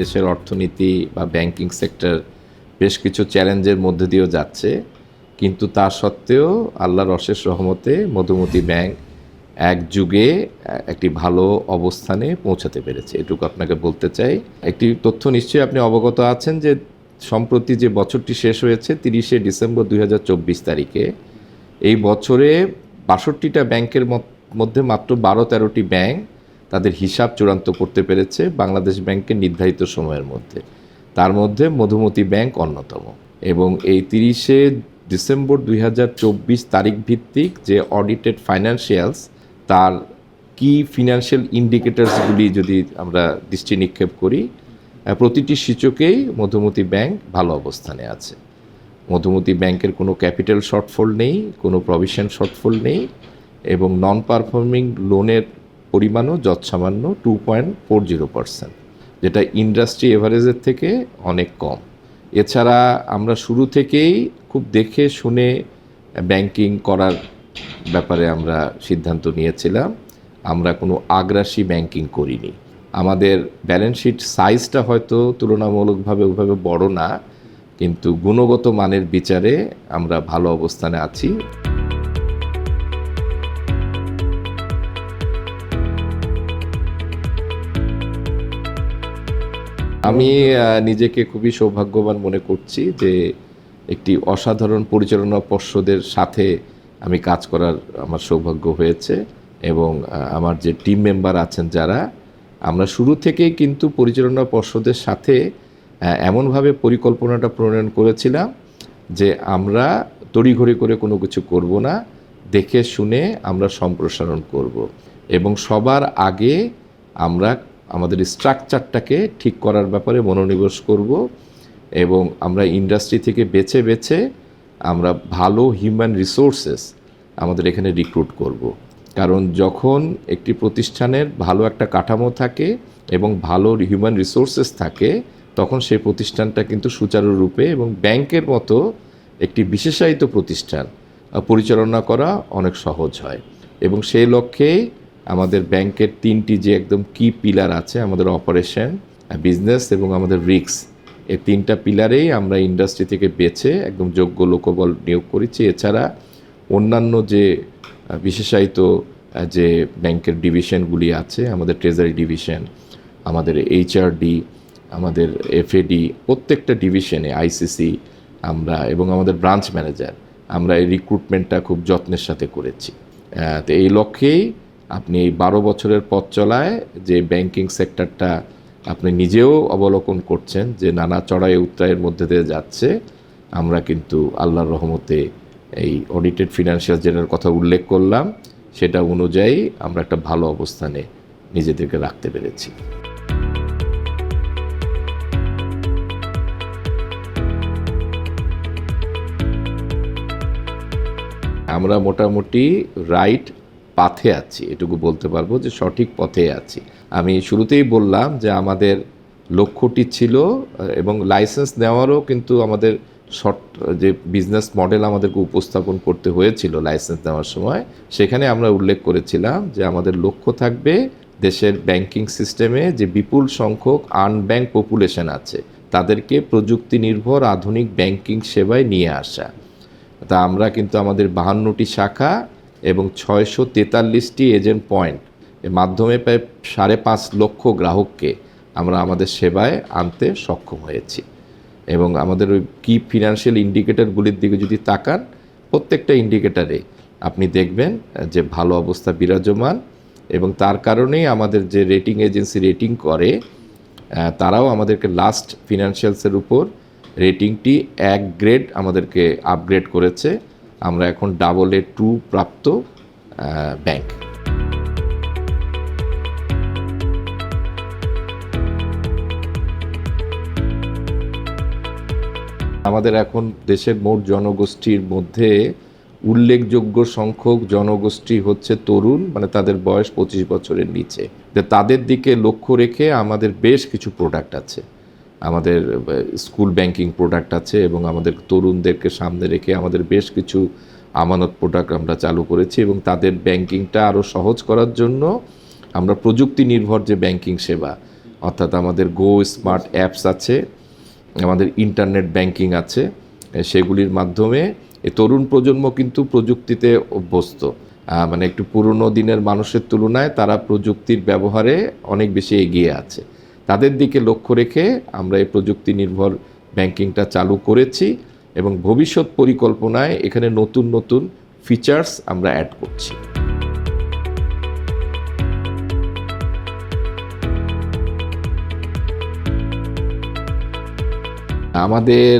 দেশের অর্থনীতি বা ব্যাংকিং সেক্টর বেশ কিছু চ্যালেঞ্জের মধ্যে দিয়েও যাচ্ছে। কিন্তু তা সত্ত্বেও আল্লাহর অশেষ রহমতে মধুমতি ব্যাংক এক যুগে একটি ভালো অবস্থানে পৌঁছাতে পেরেছে। এটুকু আপনাকে বলতে চাই। একটি তথ্য নিশ্চয়ই আপনি অবগত আছেন যে সম্প্রতি যে বছরটি শেষ হয়েছে, তিরিশে ডিসেম্বর দুই হাজার চব্বিশ তারিখে, এই বছরে বাষট্টিটা ব্যাংকের মধ্যে মাত্র বারো তেরোটি ব্যাংক তাদের হিসাব চূড়ান্ত করতে পেরেছে বাংলাদেশ ব্যাংকের নির্ধারিত সময়ের মধ্যে। তার মধ্যে মধুমতি ব্যাংক অন্যতম এবং এই তিরিশে ডিসেম্বর দুই হাজার চব্বিশ তারিখ ভিত্তিক যে অডিটেড ফাইন্যান্সিয়ালস তার কি ফিনান্সিয়াল ইন্ডিকেটার্সগুলি যদি আমরা দৃষ্টি নিক্ষেপ করি প্রতিটি সূচকেই মধুমতি ব্যাংক ভালো অবস্থানে আছে। মধুমতি ব্যাংকের কোনো ক্যাপিটাল শর্টফল নেই, কোনো প্রভিশন শর্টফল নেই এবং নন পারফর্মিং লোনের পরিমাণও যৎসামান্য two point four zero percent যেটা ইন্ডাস্ট্রি এভারেজের থেকে অনেক কম। এছাড়া আমরা শুরু থেকেই খুব দেখে শুনে ব্যাংকিং করার ব্যাপারে আমরা সিদ্ধান্ত নিয়েছিলাম। আমরা কোনো আগ্রাসী ব্যাংকিং করিনি। আমাদের ব্যালেন্স শিট সাইজটা হয়তো তুলনামূলকভাবে ওভাবে বড় না, কিন্তু গুণগত মানের বিচারে আমরা ভালো অবস্থানে আছি। আমি নিজেকে খুবই সৌভাগ্যবান মনে করছি যে একটি অসাধারণ পরিচালনা পর্ষদের সাথে আমি কাজ করার আমার সৌভাগ্য হয়েছে এবং আমার যে টিম মেম্বার আছেন যারা, আমরা শুরু থেকেই কিন্তু পরিচালনা পর্ষদের সাথে এমনভাবে পরিকল্পনাটা প্রণয়ন করেছিলাম যে আমরা তড়িঘড়ি করে কোনো কিছু করব না, দেখে শুনে আমরা সম্প্রসারণ করব এবং সবার আগে আমরা আমাদের স্ট্রাকচারটাকে ঠিক করার ব্যাপারে মনোনিবেশ করব এবং আমরা ইন্ডাস্ট্রি থেকে বেছে বেছে আমরা ভালো হিউম্যান রিসোর্সেস আমাদের এখানে রিক্রুট করব। কারণ যখন একটি প্রতিষ্ঠানের ভালো একটা কাঠামো থাকে এবং ভালো হিউম্যান রিসোর্সেস থাকে, তখন সেই প্রতিষ্ঠানটা কিন্তু সুচারুরূপে এবং ব্যাংকের মতো একটি বিশেষায়িত প্রতিষ্ঠান পরিচালনা করা অনেক সহজ হয় এবং সেই লক্ষ্যেই আমাদের ব্যাংকের তিনটি যে একদম কি পিলার আছে, আমাদের অপারেশন বিজনেস এবং আমাদের রিক্স এই তিনটা পিলারেই আমরা ইন্ডাস্ট্রি থেকে বেছে একদম যোগ্য লোকবল নিয়োগ করেছি। এছাড়া অন্যান্য যে বিশেষায়িত যে ব্যাংকের ডিভিশনগুলি আছে, আমাদের ট্রেজারি ডিভিশন আমাদের এইচআরডি আমাদের এফএডি প্রত্যেকটা ডিভিশনে আইসিসি আমরা এবং আমাদের ব্রাঞ্চ ম্যানেজার আমরা এই রিক্রুটমেন্টটা খুব যত্নের সাথে করেছি। তো এই লক্ষ্যেই আপনি এই বারো বছরের পথ চলায় যে ব্যাংকিং সেক্টরটা আপনি নিজেও অবলোকন করছেন, যে নানা চড়াই উত্তরায়ের মধ্যে দিয়ে যাচ্ছে, আমরা কিন্তু আল্লাহর রহমতে এই অডিটেড ফিনান্সিয়াল যেটার কথা উল্লেখ করলাম, সেটা অনুযায়ী আমরা একটা ভালো অবস্থানে নিজেদেরকে রাখতে পেরেছি। আমরা মোটামুটি রাইট পাথে আছি, এটুকু বলতে পারব যে সঠিক পথে আছি। আমি শুরুতেই বললাম যে আমাদের লক্ষ্যটি ছিল, এবং লাইসেন্স নেওয়ারও কিন্তু আমাদের শর্ট যে বিজনেস মডেল আমাদেরকে উপস্থাপন করতে হয়েছিল লাইসেন্স নেওয়ার সময়, সেখানে আমরা উল্লেখ করেছিলাম যে আমাদের লক্ষ্য থাকবে দেশের ব্যাংকিং সিস্টেমে যে বিপুল সংখ্যক আনব্যাংক পপুলেশন আছে, তাদেরকে প্রযুক্তি নির্ভর আধুনিক ব্যাংকিং সেবায় নিয়ে আসা। তা আমরা কিন্তু আমাদের বাহান্নটি শাখা এবং ছয়শো তেতাল্লিশটি এজেন্ট পয়েন্ট এর মাধ্যমে প্রায় সাড়ে পাঁচ লক্ষ গ্রাহককে আমরা আমাদের সেবায় আনতে সক্ষম হয়েছি। এবং আমাদের ওই কি ফিনান্সিয়াল ইন্ডিকেটরগুলির দিকে যদি তাকান, প্রত্যেকটা ইন্ডিকেটারে আপনি দেখবেন যে ভালো অবস্থা বিরাজমান এবং তার কারণেই আমাদের যে রেটিং এজেন্সি রেটিং করে তারাও আমাদেরকে লাস্ট ফিনান্সিয়ালসের উপর রেটিংটি এক গ্রেড আমাদেরকে আপগ্রেড করেছে। আমরা এখন ডাবল এ টু প্রাপ্ত ব্যাংক আমাদের এখন দেশের মোট জনগোষ্ঠীর মধ্যে উল্লেখযোগ্য সংখ্যক জনগোষ্ঠী হচ্ছে তরুণ মানে তাদের বয়স পঁচিশ বছরের নিচে। তাদের দিকে লক্ষ্য রেখে আমাদের বেশ কিছু প্রোডাক্ট আছে। আমাদের স্কুল ব্যাংকিং প্রোডাক্ট আছে এবং আমাদের তরুণদেরকে সামনে রেখে আমাদের বেশ কিছু আমানত প্রোডাক্ট আমরা চালু করেছি এবং তাদের ব্যাংকিংটা আরও সহজ করার জন্য আমরা প্রযুক্তি নির্ভর যে ব্যাংকিং সেবা, অর্থাৎ আমাদের গো স্মার্ট অ্যাপস আছে, আমাদের ইন্টারনেট ব্যাংকিং আছে সেগুলির মাধ্যমে এই তরুণ প্রজন্ম কিন্তু প্রযুক্তিতে অভ্যস্ত। মানে একটু পুরনো দিনের মানুষের তুলনায় তারা প্রযুক্তির ব্যবহারে অনেক বেশি এগিয়ে আছে। তাদের দিকে লক্ষ্য রেখে আমরা এই প্রযুক্তি নির্ভর ব্যাংকিংটা চালু করেছি এবং ভবিষ্যৎ পরিকল্পনায় এখানে নতুন নতুন ফিচার্স আমরা অ্যাড করছি। আমাদের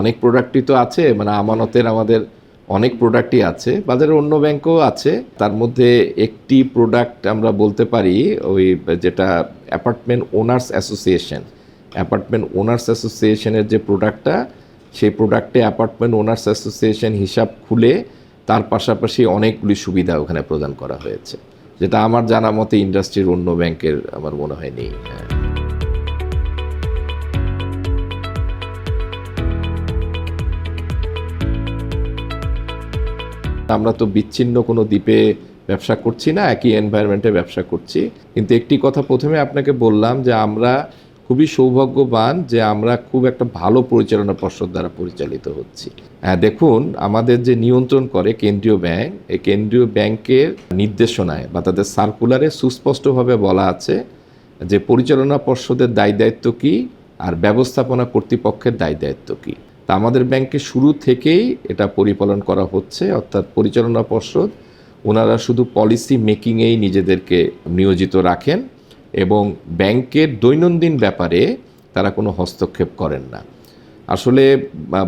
অনেক প্রোডাক্টই তো আছে মানে আমানতের আমাদের অনেক প্রোডাক্টই আছে, বাজারে অন্য ব্যাংকও আছে। তার মধ্যে একটি প্রোডাক্ট আমরা বলতে পারি, ওই যেটা apartment owners association apartment owners অ্যাসোসিয়েশনের যে প্রোডাক্টটা সেই প্রোডাক্টে অ্যাপার্টমেন্ট ওনার্স অ্যাসোসিয়েশন হিসাব খুলে তার পাশাপাশি অনেকগুলি সুবিধা ওখানে প্রদান করা হয়েছে। যেটা আমার জানা মতে ইন্ডাস্ট্রির অন্য ব্যাংকের আমার মনে হয় নেই। হ্যাঁ আমরা তো বিচ্ছিন্ন কোনো দ্বীপে ব্যবসা করছি না, একই এনভায়রনমেন্টে ব্যবসা করছি। কিন্তু একটি কথা প্রথমে আপনাকে বললাম যে আমরা খুবই সৌভাগ্যবান যে আমরা খুব একটা ভালো পরিচালনা পর্ষদ দ্বারা পরিচালিত হচ্ছি। হ্যাঁ দেখুন, আমাদের যে নিয়ন্ত্রণ করে কেন্দ্রীয় ব্যাংক, এই কেন্দ্রীয় ব্যাংকের নির্দেশনায় বা তাদের সার্কুলারে সুস্পষ্টভাবে বলা আছে যে পরিচালনা পর্ষদের দায় দায়িত্ব কী আর ব্যবস্থাপনা কর্তৃপক্ষের দায় দায়িত্ব কী। আমাদের ব্যাংকে শুরু থেকেই এটা পরিপালন করা হচ্ছে, অর্থাৎ পরিচালনা পর্ষদ ওনারা শুধু পলিসি মেকিংয়েই নিজেদেরকে নিয়োজিত রাখেন এবং ব্যাংকের দৈনন্দিন ব্যাপারে তারা কোনো হস্তক্ষেপ করেন না। আসলে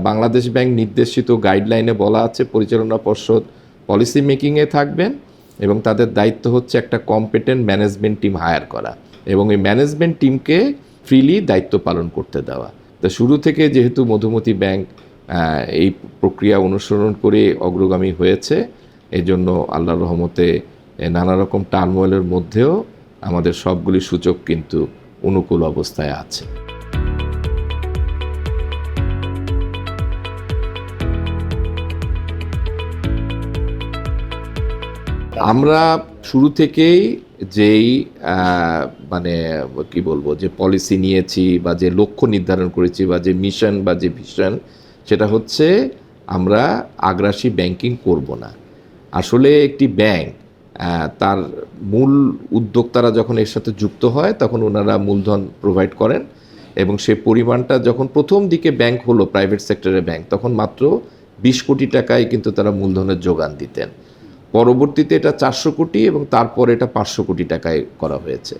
বাংলাদেশ ব্যাংক নির্দেশিত গাইডলাইনে বলা আছে, পরিচালনা পর্ষদ পলিসি মেকিংয়ে থাকবেন এবং তাদের দায়িত্ব হচ্ছে একটা কম্পিটেন্ট ম্যানেজমেন্ট টিম হায়ার করা এবং এই ম্যানেজমেন্ট টিমকে ফ্রিলি দায়িত্ব পালন করতে দেওয়া। তো শুরু থেকে যেহেতু মধুমতি ব্যাংক এই প্রক্রিয়া অনুসরণ করে অগ্রগামী হয়েছে এই জন্য আল্লাহর রহমতে নানা রকম টার্মোয়েলের মধ্যেও আমাদের সবগুলি সূচক কিন্তু অনুকূল অবস্থায় আছে। আমরা শুরু থেকেই যেই মানে কি বলব, যে পলিসি নিয়েছি বা যে লক্ষ্য নির্ধারণ করেছি বা যে মিশন বা যে ভিশন সেটা হচ্ছে আমরা আগ্রাসী ব্যাংকিং করব না। আসলে একটি ব্যাংক তার মূল উদ্যোক্তারা যখন এর সাথে যুক্ত হয়, তখন ওনারা মূলধন প্রোভাইড করেন এবং সেই পরিমাণটা যখন প্রথম দিকে ব্যাংক হলো প্রাইভেট সেক্টরের ব্যাংক তখন মাত্র বিশ কোটি টাকায় কিন্তু তারা মূলধনের যোগান দিতেন। পরবর্তীতে এটা চারশো কোটি এবং তারপর এটা পাঁচশো কোটি টাকায় করা হয়েছে।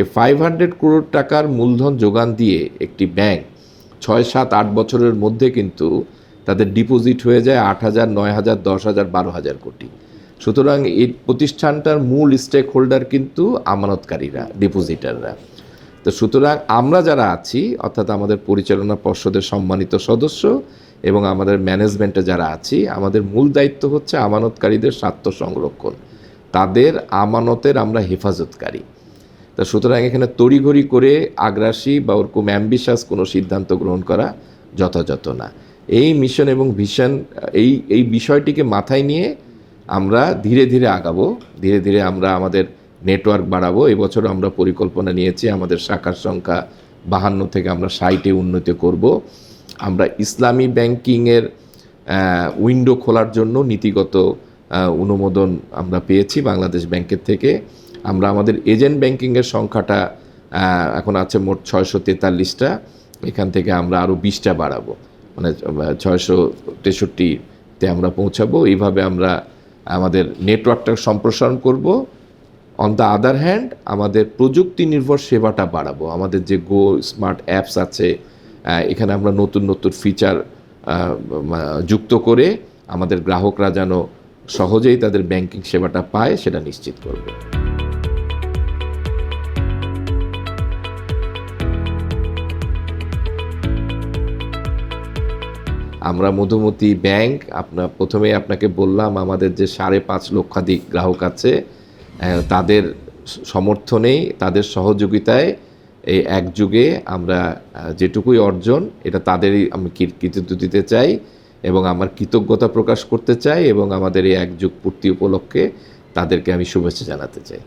এই ফাইভ হান্ড্রেড করোড় টাকার মূলধন যোগান দিয়ে একটি ব্যাংক ছয় সাত আট বছরের মধ্যে কিন্তু তাদের ডিপোজিট হয়ে যায় আট হাজার, নয় হাজার, দশ হাজার, বারো হাজার কোটি। সুতরাং এই প্রতিষ্ঠানটার মূল স্টেক হোল্ডার কিন্তু আমানতকারীরা ডিপোজিটাররা তো সুতরাং আমরা যারা আছি, অর্থাৎ আমাদের পরিচালনা পর্ষদের সম্মানিত সদস্য এবং আমাদের ম্যানেজমেন্টে যারা আছি, আমাদের মূল দায়িত্ব হচ্ছে আমানতকারীদের স্বার্থ সংরক্ষণ। তাদের আমানতের আমরা হেফাজতকারী। তা সুতরাং এখানে তড়িঘড়ি করে আগ্রাসী বা ওরকম অ্যাম্বিশাস কোনো সিদ্ধান্ত গ্রহণ করা যথাযথ না। এই মিশন এবং ভিশন এই এই বিষয়টিকে মাথায় নিয়ে আমরা ধীরে ধীরে আগাবো, ধীরে ধীরে আমরা আমাদের নেটওয়ার্ক বাড়াবো। এবছর আমরা পরিকল্পনা নিয়েছি আমাদের শাখার সংখ্যা বাহান্ন থেকে আমরা ষাটে উন্নতি করব। আমরা ইসলামী ব্যাংকিংয়ের উইন্ডো খোলার জন্য নীতিগত অনুমোদন আমরা পেয়েছি বাংলাদেশ ব্যাংকের থেকে। আমরা আমাদের এজেন্ট ব্যাংকিংয়ের সংখ্যাটা এখন আছে মোট ছয়শো তেতাল্লিশটা। এখান থেকে আমরা আরও বিশটা বাড়াবো। মানে ছয়শো তেষট্টিতে আমরা পৌঁছাবো। এইভাবে আমরা আমাদের নেটওয়ার্কটা সম্প্রসারণ করব। অন দ্য আদার হ্যান্ড আমাদের প্রযুক্তি নির্ভর সেবাটা বাড়াবো। আমাদের যে গো স্মার্ট অ্যাপস আছে এখানে আমরা নতুন নতুন ফিচার যুক্ত করে আমাদের গ্রাহকরা যেন সহজেই তাদের ব্যাংকিং সেবাটা পায় সেটা নিশ্চিত করব। আমরা মধুমতি ব্যাংক আপনার প্রথমেই আপনাকে বললাম আমাদের যে সাড়ে পাঁচ লক্ষাধিক গ্রাহক আছে তাদের সমর্থনেই, তাদের সহযোগিতায় এই এক যুগে আমরা যেটুকুই অর্জন, এটা তাদেরই আমি কৃতিত্ব দিতে চাই এবং আমার কৃতজ্ঞতা প্রকাশ করতে চাই এবং আমাদের এই এক যুগ পূর্তি উপলক্ষে তাদেরকে আমি শুভেচ্ছা জানাতে চাই।